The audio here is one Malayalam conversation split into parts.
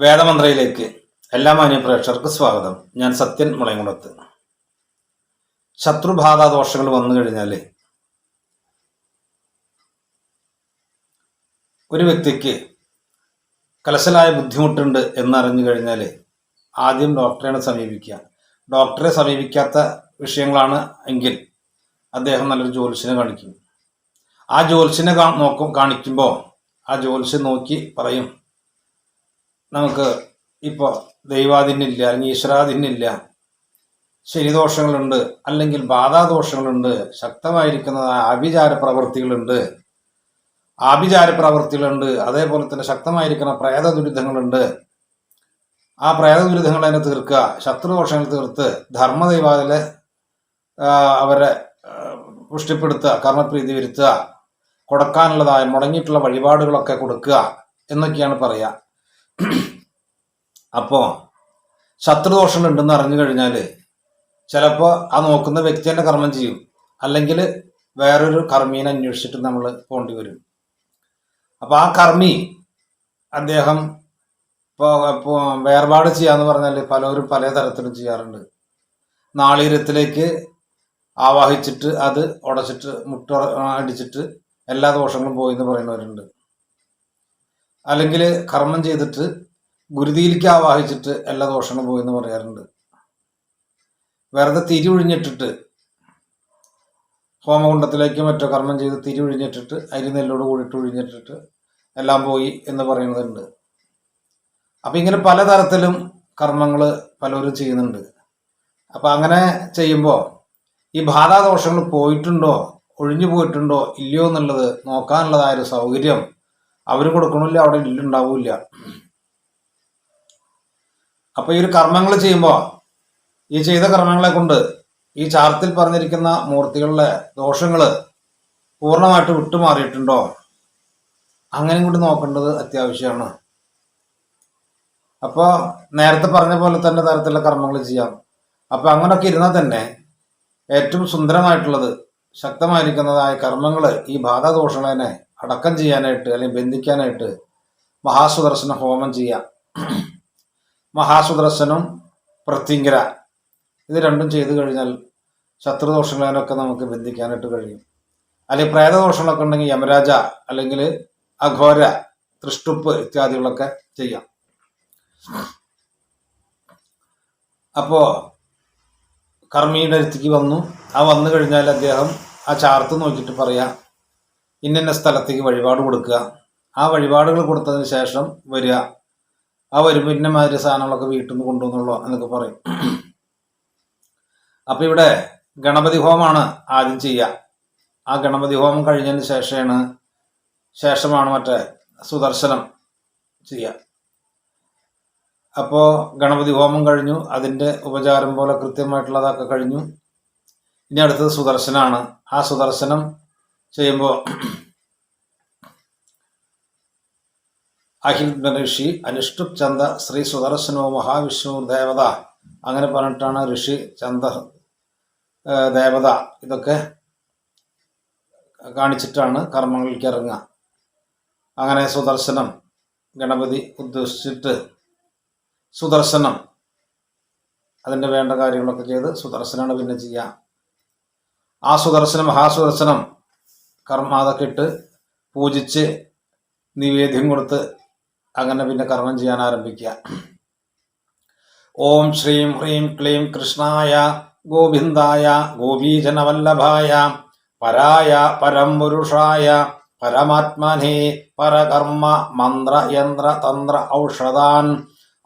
വേദമന്ത്രയിലേക്ക് എല്ലാ മാന്യ പ്രേക്ഷകർക്ക് സ്വാഗതം. ഞാൻ സത്യൻ മുളയംകുളത്ത്. ശത്രുബാധ ദോഷങ്ങൾ വന്നു കഴിഞ്ഞാൽ ഒരു വ്യക്തിക്ക് കലശലായ ബുദ്ധിമുട്ടുണ്ട് എന്നറിഞ്ഞു കഴിഞ്ഞാൽ ആദ്യം ഡോക്ടറെയാണ് സമീപിക്കുക. ഡോക്ടറെ സമീപിക്കാത്ത വിഷയങ്ങളാണ് എങ്കിൽ അദ്ദേഹം നല്ലൊരു ജ്യോത്സ്യനെ കാണിക്കും. ആ ജ്യോത്സ്യനെ കാ നോക്കും കാണിക്കുമ്പോൾ ആ ജ്യോത്സ്യൻ നോക്കി പറയും നമുക്ക് ഇപ്പോൾ ദൈവാധീനില്ല അല്ലെങ്കിൽ ഈശ്വരാധീനില്ല ശരിദോഷങ്ങളുണ്ട് അല്ലെങ്കിൽ ബാധാദോഷങ്ങളുണ്ട് ശക്തമായിരിക്കുന്ന ആഭിചാര പ്രവൃത്തികളുണ്ട് ആഭിചാര പ്രവൃത്തികളുണ്ട് അതേപോലെ തന്നെ ശക്തമായിരിക്കുന്ന പ്രേത ദുരിതങ്ങളുണ്ട് ആ പ്രേത ദുരിതങ്ങൾ തന്നെ തീർക്കുക ശത്രുദോഷങ്ങൾ തീർത്ത് ധർമ്മദൈവാതിലെ അവരെ പുഷ്ടിപ്പെടുത്തുക കർമ്മപ്രീതി വരുത്തുക കൊടുക്കാനുള്ളതായ മുടങ്ങിയിട്ടുള്ള വഴിപാടുകളൊക്കെ കൊടുക്കുക എന്നൊക്കെയാണ് പറയുക അപ്പോൾ ശത്രുദോഷങ്ങൾ ഉണ്ടെന്ന് അറിഞ്ഞു കഴിഞ്ഞാൽ ചിലപ്പോൾ ആ നോക്കുന്ന വ്യക്തി തന്നെ കർമ്മം ചെയ്യും. അല്ലെങ്കിൽ വേറൊരു കർമ്മീനെ അന്വേഷിച്ചിട്ട് നമ്മൾ പോണ്ടി വരും. അപ്പോൾ ആ കർമ്മി അദ്ദേഹം ഇപ്പോൾ ഇപ്പോൾ വേർപാട് ചെയ്യാന്ന് പറഞ്ഞാൽ പലരും പല തരത്തിലും ചെയ്യാറുണ്ട്. നാളീരത്തിലേക്ക് ആവാഹിച്ചിട്ട് അത് ഉടച്ചിട്ട് മുട്ട അടിച്ചിട്ട് എല്ലാ ദോഷങ്ങളും പോയി എന്ന് പറയുന്നവരുണ്ട്. അല്ലെങ്കിൽ കർമ്മം ചെയ്തിട്ട് ഗുരുതിയിലേക്ക് ആവാഹിച്ചിട്ട് എല്ലാ ദോഷങ്ങളും പോയി എന്ന് പറയാറുണ്ട്. വെറുതെ തിരി ഒഴിഞ്ഞിട്ടിട്ട് ഹോമകുണ്ടത്തിലേക്ക് മറ്റോ കർമ്മം ചെയ്ത് തിരി ഒഴിഞ്ഞിട്ടിട്ട് അരി നെല്ലോട് കൂടിയിട്ട് ഒഴിഞ്ഞിട്ടിട്ട് എല്ലാം പോയി എന്ന് പറയുന്നുണ്ട് അപ്പം ഇങ്ങനെ പലതരത്തിലും കർമ്മങ്ങൾ പലരും ചെയ്യുന്നുണ്ട്. അപ്പം അങ്ങനെ ചെയ്യുമ്പോൾ ഈ ബാധാദോഷങ്ങൾ പോയിട്ടുണ്ടോ ഒഴിഞ്ഞു പോയിട്ടുണ്ടോ ഇല്ലയോ എന്നുള്ളത് നോക്കാനുള്ളതായ ഒരു സൗകര്യം അവർ കൊടുക്കണില്ല അവിടെ ഇല്ലുണ്ടാവില്ല അപ്പൊ ഈ ഒരു കർമ്മങ്ങൾ ചെയ്യുമ്പോൾ ഈ ചെയ്ത കർമ്മങ്ങളെ കൊണ്ട് ഈ ചാർത്തിൽ പറഞ്ഞിരിക്കുന്ന മൂർത്തികളിലെ ദോഷങ്ങൾ പൂർണമായിട്ട് വിട്ടുമാറിയിട്ടുണ്ടോ? അങ്ങനെ കൂടി നോക്കേണ്ടത് അത്യാവശ്യമാണ്. അപ്പോൾ നേരത്തെ പറഞ്ഞ പോലെ തന്നെ തരത്തിലുള്ള കർമ്മങ്ങൾ ചെയ്യാം. അപ്പോൾ അങ്ങനെയൊക്കെ ഇരുന്നാൽ തന്നെ ഏറ്റവും സുന്ദരമായിട്ടുള്ളത് ശക്തമായിരിക്കുന്നതായ കർമ്മങ്ങൾ ഈ ബാധാദോഷങ്ങളെ അടക്കം ചെയ്യാനായിട്ട് അല്ലെങ്കിൽ ബന്ധിക്കാനായിട്ട് മഹാസുദർശന ഹോമം ചെയ്യാം. മഹാസുദർശനം പ്രത്യങ്കര ഇത് രണ്ടും ചെയ്തു കഴിഞ്ഞാൽ ശത്രുദോഷങ്ങളൊക്കെ നമുക്ക് ബന്ധിക്കാനായിട്ട് കഴിയും. അല്ലെങ്കിൽ പ്രേതദോഷങ്ങളൊക്കെ ഉണ്ടെങ്കിൽ യമരാജ അല്ലെങ്കിൽ അഘോര തൃഷ്ടുപ്പ് ഇത്യാദികളൊക്കെ ചെയ്യാം. അപ്പോ കർമ്മിയുടെ അടുത്തേക്ക് വന്നു. ആ വന്നു കഴിഞ്ഞാൽ അദ്ദേഹം ആ ചാർത്ത് നോക്കിയിട്ട് പറയാം. ഇന്നിന്ന സ്ഥലത്തേക്ക് വഴിപാട് കൊടുക്കുക. ആ വഴിപാടുകൾ കൊടുത്തതിന് ശേഷം വരിക. ആ വരുമ്പോൾ ഇന്ന മാതിരി സാധനങ്ങളൊക്കെ വീട്ടിൽ നിന്ന് കൊണ്ടുവന്നുള്ളൂ എന്നൊക്കെ പറയും. അപ്പൊ ഇവിടെ ഗണപതി ഹോമാണ് ആദ്യം ചെയ്യുക. ആ ഗണപതി ഹോമം കഴിഞ്ഞതിന് ശേഷമാണ് ശേഷമാണ് മറ്റേ സുദർശനം ചെയ്യുക. അപ്പോൾ ഗണപതി ഹോമം കഴിഞ്ഞു. അതിന്റെ ഉപചാരം പോലെ കൃത്യമായിട്ടുള്ളതൊക്കെ കഴിഞ്ഞു. ഇനി അടുത്തത് സുദർശനാണ്. ആ സുദർശനം ചെയ്യുമ്പോൾ അഹിൽ ഋഷി അനുഷ്ടുപ് ചന്ദ ശ്രീ സുദർശനോ മഹാവിഷ്ണു ദേവത അങ്ങനെ പറഞ്ഞിട്ടാണ് ഋഷി ചന്ദ ദേവത ഇതൊക്കെ കാണിച്ചിട്ടാണ് കർമ്മങ്ങളിലേക്ക് ഇറങ്ങുക. അങ്ങനെ സുദർശനം ഗണപതി ഉദ്ദേശിച്ചിട്ട് സുദർശനം അതിന്റെ വേണ്ട കാര്യങ്ങളൊക്കെ ചെയ്ത് സുദർശനമാണ് പിന്നെ ചെയ്യുക. ആ സുദർശനം മഹാസുദർശനം കർമ്മ അതൊക്കെ ഇട്ട് പൂജിച്ച് നിവേദ്യം കൊടുത്ത് അങ്ങനെ പിന്നെ കർമ്മം ചെയ്യാൻ ആരംഭിക്കുക. ഓം ശ്രീം ഹ്രീം ക്ലീം കൃഷ്ണായ ഗോവിന്ദായ ഗോപീജനവല്ലഭായ പരായ പരം പുരുഷായ പരമാത്മനെ പരകർമ്മ മന്ത്ര യന്ത്ര തന്ത്ര ഔഷധാൻ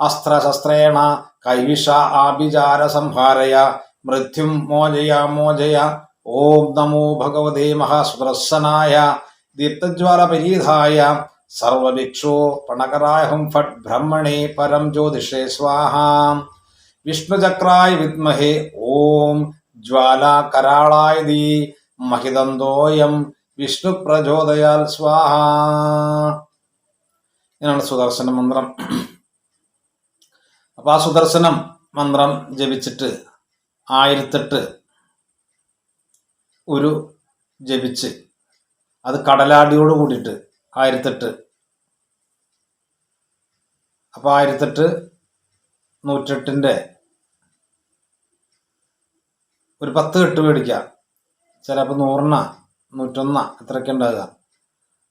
അസ്ത്രശസ്ത്രേണ കൈവിഷ ആഭിചാര സംഹാരയ മൃത്യും മോചയ മോചയ ഓം നമോ ഭഗവതേ മഹാസുദർശനായ ദീപ്തജ്വാല പരീതായ സർവഭിക്ഷോ പണകരാഹം ഫട് ബ്രഹ്മണേ പരം ജ്യോതിഷേ സ്വാഹ. വിഷ്ണുചക്രായ വിദ്മഹേ ഓം ജ്വാലാകരാളായ ദീ മഹിതന്തോയം വിഷ്ണു പ്രചോദയാൽ സ്വാഹ. ഇതാണ് സുദർശന മന്ത്രം. അപ്പൊ ആ സുദർശനം മന്ത്രം ജപിച്ചിട്ട് ആയിരത്തെട്ട് ഒരു ജപിച്ച്. അത് കടലാടിയോട് കൂടിയിട്ട് ആയിരത്തെട്ട്. അപ്പോൾ ആയിരത്തെട്ട് നൂറ്റെട്ടിന്റെ ഒരു പത്ത് കെട്ട് മേടിക്കാം ചിലപ്പോൾ നൂറെണ്ണ നൂറ്റൊന്ന ഇത്രയൊക്കെ ഉണ്ടാകുക.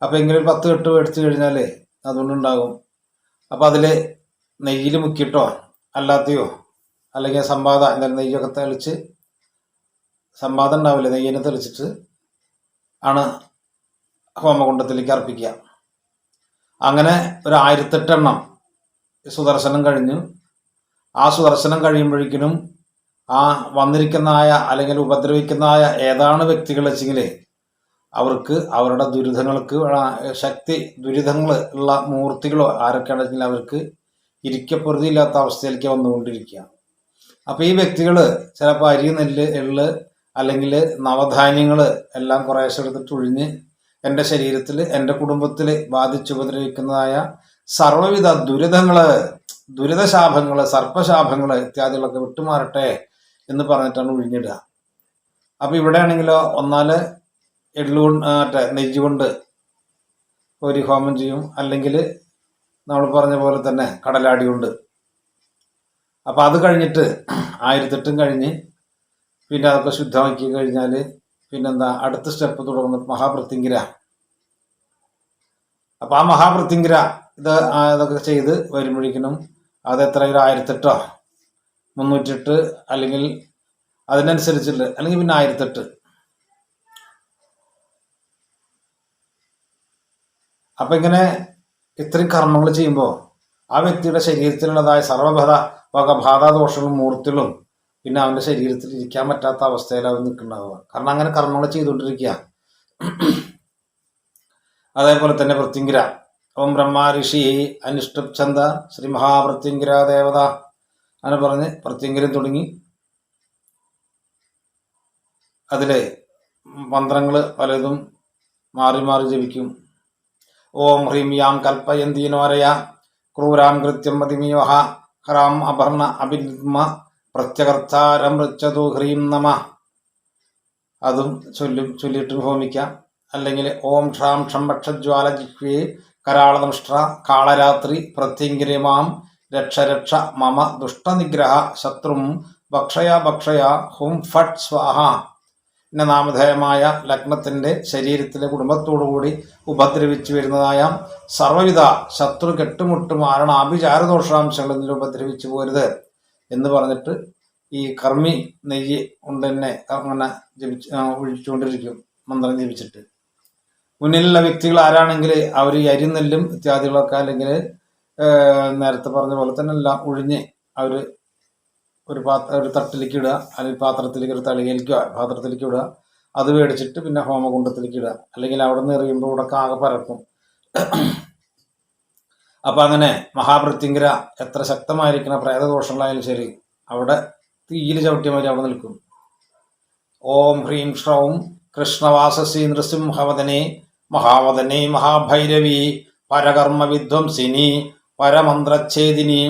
അപ്പോൾ ഒരു പത്ത് കെട്ട് മേടിച്ചു കഴിഞ്ഞാൽ അതുകൊണ്ടുണ്ടാകും. അപ്പോൾ അതിൽ നെയ്യിൽ മുക്കിയിട്ടോ അല്ലാത്തയോ അല്ലെങ്കിൽ സമ്പാദ എന്തായാലും നെയ്യൊക്കെ തെളിച്ച് സമ്പാദം ഉണ്ടാവില്ല. നെയ്യനെ തെളിച്ചിട്ട് ആണ് ഹോമകുണ്ടത്തിലേക്ക് അർപ്പിക്കുക. അങ്ങനെ ഒരു ആയിരത്തെട്ടെണ്ണം സുദർശനം കഴിഞ്ഞു. ആ സുദർശനം കഴിയുമ്പോഴേക്കിനും ആ വന്നിരിക്കുന്നതായ അല്ലെങ്കിൽ ഉപദ്രവിക്കുന്നതായ ഏതാണ് വ്യക്തികൾ വെച്ചെങ്കിൽ അവർക്ക് അവരുടെ ദുരിതങ്ങൾക്ക് ശക്തി ദുരിതങ്ങൾ ഉള്ള മൂർത്തികളോ ആരൊക്കെയാണെങ്കിലും അവർക്ക് ഇരിക്കപ്പൊറുതിയില്ലാത്ത അവസ്ഥയിലേക്ക് വന്നുകൊണ്ടിരിക്കുക അപ്പോൾ ഈ വ്യക്തികൾ ചിലപ്പോൾ അരി നെല്ല് എള്ള് അല്ലെങ്കിൽ നവധാന്യങ്ങൾ എല്ലാം കുറേശ്ശെ എടുത്തിട്ട് ഒഴിഞ്ഞ് എന്റെ ശരീരത്തിൽ എന്റെ കുടുംബത്തിൽ ബാധിച്ചുപദ്രവിക്കുന്നതായ സർവവിധ ദുരിതങ്ങൾ ദുരിതശാപങ്ങൾ സർപ്പശാപങ്ങൾ ഇത്യാദികളൊക്കെ വിട്ടുമാറട്ടെ എന്ന് പറഞ്ഞിട്ടാണ് ഒഴിഞ്ഞിടുക അപ്പോൾ ഇവിടെ ആണെങ്കിലോ ഒന്നാൽ എള്ളുകൊണ്ട് മറ്റേ നെയ്യ് കൊണ്ട് ഒരു ഹോമം ചെയ്യും. അല്ലെങ്കിൽ നമ്മൾ പറഞ്ഞ പോലെ തന്നെ കടലാടി കൊണ്ട്. അപ്പോൾ അത് കഴിഞ്ഞിട്ട് ആയിരത്തെട്ടും കഴിഞ്ഞ് പിന്നെ അതൊക്കെ ശുദ്ധമാക്കി കഴിഞ്ഞാൽ പിന്നെന്താ അടുത്ത സ്റ്റെപ്പ് തുടങ്ങുന്നത് മഹാപ്രത്യങ്കിര അപ്പം ആ മഹാപ്രത്യങ്കിര ഇത് ഇതൊക്കെ ചെയ്ത് വരുമ്പോഴേക്കിനും അത് എത്ര ഒരു ആയിരത്തെട്ടോ? മുന്നൂറ്റെട്ട് അല്ലെങ്കിൽ അതിനനുസരിച്ചിട്ട് അല്ലെങ്കിൽ പിന്നെ ആയിരത്തെട്ട്. അപ്പം ഇങ്ങനെ ഇത്രയും കർമ്മങ്ങൾ ചെയ്യുമ്പോൾ ആ വ്യക്തിയുടെ ശരീരത്തിലുള്ളതായ സർവബധ വക മൂർത്തികളും പിന്നെ അവന്റെ ശരീരത്തിൽ ഇരിക്കാൻ പറ്റാത്ത അവസ്ഥയിൽ അവൻ കാരണം അങ്ങനെ കർമ്മങ്ങൾ ചെയ്തുകൊണ്ടിരിക്കുക. അതേപോലെ തന്നെ പ്രത്യങ്കിര ഓം ബ്രഹ്മ ഋഷി അനുഷ്ഠഛന്ദ ശ്രീ മഹാപ്രത്യങ്കിര ദേവത അങ്ങനെ പറഞ്ഞ് പ്രത്യങ്കിരം തുടങ്ങി. അതിലെ മന്ത്രങ്ങൾ പലതും മാറി മാറി ജപിക്കും. ഓം ഹ്രീം യാം കൽപ്പയന്തീനോരയ ക്രൂരാം കൃത്യം മതിമിയോഹ. ഹ്രാം അപർണ അഭിന്മ പ്രത്യകർത്താരം ഋച്ചതു ഹ്രീം നമ. അതും ചൊല്ലും ചൊല്ലിയിട്ട് ഹോമിക്കാം. അല്ലെങ്കിൽ ഓം ക്ഷാം ഷം ഭക്ഷജ്വാല ജിഹ്വേ കരാളദംഷ്ട്ര കാളരാത്രി പ്രത്യങ്കിരമാം രക്ഷ രക്ഷ മമ ദുഷ്ടനിഗ്രഹ ശത്രും ഭക്ഷയ ഭക്ഷയ ഹും ഫട്ട് സ്വാഹ. എന്ന നാമധേയമായ ലഗ്നത്തിന്റെ ശരീരത്തിലെ കുടുംബത്തോടുകൂടി ഉപദ്രവിച്ചു വരുന്നതായ സർവവിധ ശത്രു കെട്ടുമുട്ടും മാരണ ആഭിചാരദോഷാംശങ്ങളിൽ ഉപദ്രവിച്ചു പോരുത്. എന്ന് പറഞ്ഞിട്ട് ഈ കർമ്മി നെയ്യ് കൊണ്ട് തന്നെ അങ്ങനെ ജപിച്ച് ഒഴിച്ചുകൊണ്ടിരിക്കും മന്ത്രം ജപിച്ചിട്ട്. മുന്നിലുള്ള വ്യക്തികൾ ആരാണെങ്കിൽ അവർ ഈ അരിനെല്ലും ഇത്യാദികളൊക്കെ അല്ലെങ്കിൽ നേരത്തെ പറഞ്ഞ പോലെ തന്നെ എല്ലാം ഒഴിഞ്ഞ് അവർ ഒരു പാത്ര ഒരു തട്ടിലേക്ക് ഇടുക അല്ലെങ്കിൽ പാത്രത്തിലേക്ക് ഒരു തളികയിലേക്ക് പാത്രത്തിലേക്ക് ഇടുക. അത് മേടിച്ചിട്ട് പിന്നെ ഹോമകുണ്ടത്തിലേക്ക് ഇടുക. അല്ലെങ്കിൽ അവിടെ നിന്ന് എറിയുമ്പോൾ ഇവിടെ കാകെ പരക്കും. അപ്പം അങ്ങനെ മഹാപ്രത്യങ്കര എത്ര ശക്തമായിരിക്കുന്ന പ്രേതദോഷങ്ങളായാലും ശരി അവിടെ തീയിൽ ചവിട്ടിയ മാതിരി അവിടെ നിൽക്കും. ഓം ഹ്രീം ശ്രൗം കൃഷ്ണവാസസി നൃസിംഹവദനെ മഹാവദനെ മഹാഭൈരവി പരകർമ്മ വിധ്വംസിനി പരമന്ത്രച്ഛേദിനി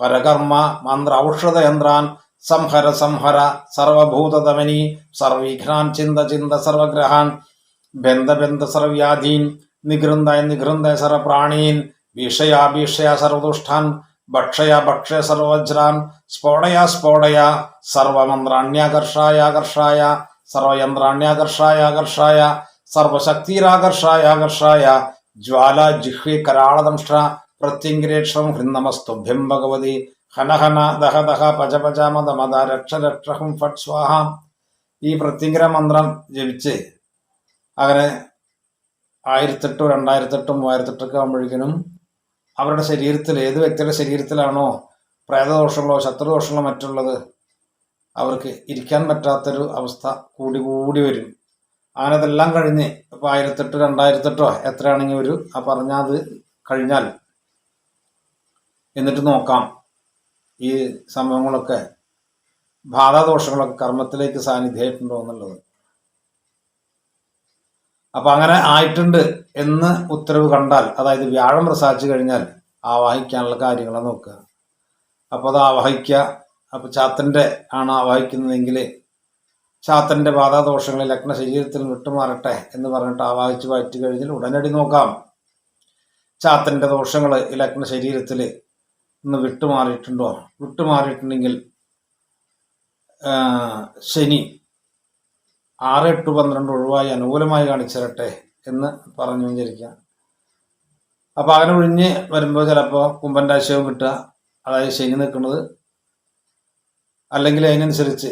പരകർമ്മ മന്ത്ര ഔഷധയന്ത്രാൻ സംഹര സംഹര സർവഭൂതതമനി സർവീഘ്നാൻ ചിന്ത ചിന്ത സർവഗ്രഹാൻ ബന്ധ ബന്ധ സർവ്യാധീൻ നിഗൃന്ദ നിഗൃന്ദയ സർവപ്രാണീൻ ഭീഷയ ഭീഷയ സർവദുഷ്ടാൻ ഭക്ഷയ ഭക്ഷയ സർവവജ്രാൻ സ്ഫോടയ സ്ഫോടയ സർവമന്ത്രാണ്യാകർഷായാകർഷായ സർവയന്ത്രാണ്യാകർഷായാകർഷായ സർവശക്തിരാകർഷായാകർഷായ ജ്വാല ജിഹ്വി കരാളദംഷ്ട്ര പ്രത്യങ്കിരേക്ഷം ഹൃന്നമസ്തുഭ്യം ഭഗവതി ഹനഹന ദഹ ദഹ പച പച മത മത രക്ഷ രക്ഷഹം ഫട്ട് സ്വാഹ. ഈ പ്രത്യങ്കര മന്ത്രം ജപിച്ച് അങ്ങനെ ആയിരത്തെട്ടും രണ്ടായിരത്തെട്ടും മൂവായിരത്തെട്ടൊക്കെ ആകുമ്പോഴേക്കിനും അവരുടെ ശരീരത്തിൽ ഏത് വ്യക്തിയുടെ ശരീരത്തിലാണോ പ്രേതദോഷങ്ങളോ ശത്രുദോഷങ്ങളോ മറ്റുള്ളത് അവർക്ക് ഇരിക്കാൻ പറ്റാത്തൊരു അവസ്ഥ കൂടി കൂടി വരും. അങ്ങനെ അതെല്ലാം കഴിഞ്ഞ് ഇപ്പോൾ ആയിരത്തെട്ട് രണ്ടായിരത്തെട്ടോ എത്രയാണെങ്കിൽ ഒരു ആ പറഞ്ഞാൽ അത് കഴിഞ്ഞാൽ എന്നിട്ട് നോക്കാം. ഈ സംഭവങ്ങളൊക്കെ ബാധാദോഷങ്ങളൊക്കെ കർമ്മത്തിലേക്ക് സാന്നിധ്യമായിട്ടുണ്ടോ എന്നുള്ളത്. അപ്പൊ അങ്ങനെ ആയിട്ടുണ്ട് എന്ന് ഉത്തരവ് കണ്ടാൽ അതായത് വ്യാഴം പ്രസാദിച്ചു കഴിഞ്ഞാൽ ആവാഹിക്കാനുള്ള കാര്യങ്ങളെ നോക്കുക. അപ്പോൾ അത് ആവാഹിക്കുക. അപ്പോൾ ചാത്തന്റെ ആണ് ആവാഹിക്കുന്നതെങ്കിൽ ചാത്തന്റെ ബാധാദോഷങ്ങൾ ലഗ്ന ശരീരത്തിൽ വിട്ടുമാറട്ടെ എന്ന് പറഞ്ഞിട്ട് ആവാഹിച്ച് വായിച്ചു കഴിഞ്ഞാൽ ഉടനടി നോക്കാം. ചാത്തന്റെ ദോഷങ്ങൾ ലഗ്ന ശരീരത്തിൽ ഇന്ന് വിട്ടുമാറിയിട്ടുണ്ടോ? വിട്ടുമാറിയിട്ടുണ്ടെങ്കിൽ ശനി ആറ് എട്ട് പന്ത്രണ്ട് ഒഴിവായി അനുകൂലമായി കാണിച്ചിരട്ടെ എന്ന് പറഞ്ഞു വിചാരിക്കുക അപ്പൊ അങ്ങനെ ഒഴിഞ്ഞ് വരുമ്പോൾ ചിലപ്പോൾ കുമ്പന്റെ രാശിയാവും കിട്ടുക. അതായത് ശനി നിൽക്കുന്നത് അല്ലെങ്കിൽ അതിനനുസരിച്ച്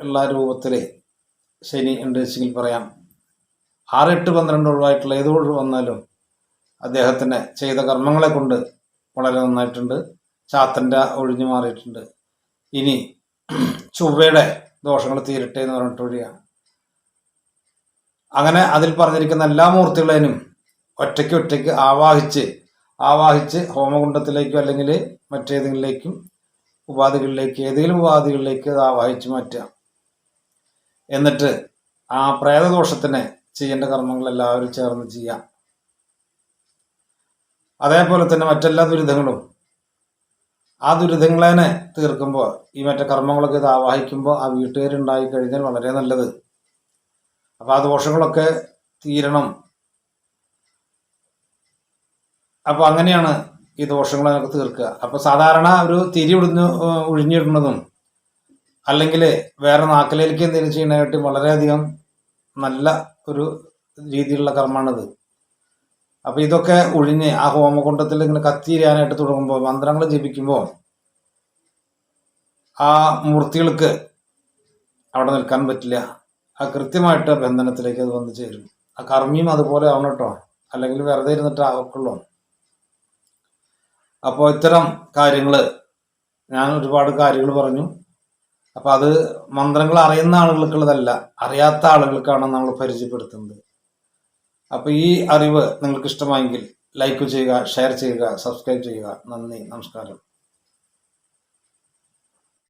ഉള്ള രൂപത്തിൽ ശനി ഉണ്ട് വെച്ചെങ്കിൽ പറയാം. ആറ് എട്ട് പന്ത്രണ്ട് ഒഴിവായിട്ടുള്ള ഏത് ഒഴിവ് വന്നാലും അദ്ദേഹത്തിന് ചെയ്ത കർമ്മങ്ങളെ കൊണ്ട് വളരെ നന്നായിട്ടുണ്ട്. ചാത്തന്റെ ഒഴിഞ്ഞു മാറിയിട്ടുണ്ട്. ഇനി ചൊവ്വയുടെ ദോഷങ്ങൾ തീരട്ടെ എന്ന് പറഞ്ഞിട്ട് ഒഴിയാണ് അങ്ങനെ അതിൽ പറഞ്ഞിരിക്കുന്ന എല്ലാ മൂർത്തികളേനും ഒറ്റയ്ക്ക് ഒറ്റയ്ക്ക് ആവാഹിച്ച് ആവാഹിച്ച് ഹോമകുണ്ടത്തിലേക്കോ അല്ലെങ്കിൽ മറ്റേതെങ്കിലേക്കും ഉപാധികളിലേക്ക് ഏതെങ്കിലും ഉപാധികളിലേക്ക് ആവാഹിച്ച് മാറ്റുക. എന്നിട്ട് ആ പ്രേതദോഷത്തിന് ചെയ്യേണ്ട കർമ്മങ്ങൾ എല്ലാവരും ചേർന്ന് ചെയ്യാം അതേപോലെ തന്നെ മറ്റെല്ലാ ദുരിതങ്ങളും. ആ ദുരിതങ്ങളെ തീർക്കുമ്പോൾ ഈ മറ്റേ കർമ്മങ്ങളൊക്കെ ഇത് ആവാഹിക്കുമ്പോൾ ആ വീട്ടുകാരുണ്ടായി കഴിഞ്ഞാൽ വളരെ നല്ലത്. അപ്പൊ ആ ദോഷങ്ങളൊക്കെ തീരണം. അപ്പോൾ അങ്ങനെയാണ് ഈ ദോഷങ്ങളൊക്കെ തീർക്കുക. അപ്പോൾ സാധാരണ ഒരു തിരി ഒടിഞ്ഞ് ഒഴിഞ്ഞിടുന്നതും അല്ലെങ്കിൽ വേറെ നാക്കിലേക്ക് എന്തെങ്കിലും ചെയ്യുന്നതായിട്ട് വളരെയധികം നല്ല ഒരു രീതിയിലുള്ള കർമ്മമാണിത് അപ്പോൾ ഇതൊക്കെ ഒഴിഞ്ഞ് ആ ഹോമകുണ്ടത്തിൽ ഇങ്ങനെ കത്തിരിയാനായിട്ട് തുടങ്ങുമ്പോൾ മന്ത്രങ്ങൾ ജപിക്കുമ്പോൾ ആ മൂർത്തികൾക്ക് അവിടെ നിൽക്കാൻ പറ്റില്ല. ആ കൃത്യമായിട്ട് ബന്ധനത്തിലേക്ക് അത് വന്നു ചേരും. ആ കർമ്മിയും അതുപോലെ ആവണം അല്ലെങ്കിൽ വെറുതെ ഇരുന്നിട്ട് ആവക്കുള്ളൂ അപ്പോൾ ഇത്തരം കാര്യങ്ങൾ ഞാൻ ഒരുപാട് കാര്യങ്ങൾ പറഞ്ഞു. അപ്പം അത് മന്ത്രങ്ങൾ അറിയുന്ന ആളുകൾക്കുള്ളതല്ല അറിയാത്ത ആളുകൾക്കാണ് നമ്മൾ പരിചയപ്പെടുത്തുന്നത്. അപ്പോൾ ഈ അറിവ് നിങ്ങൾക്ക് ഇഷ്ടമായെങ്കിൽ ലൈക്ക് ചെയ്യുക ഷെയർ ചെയ്യുക സബ്സ്ക്രൈബ് ചെയ്യുക. നന്ദി നമസ്കാരം.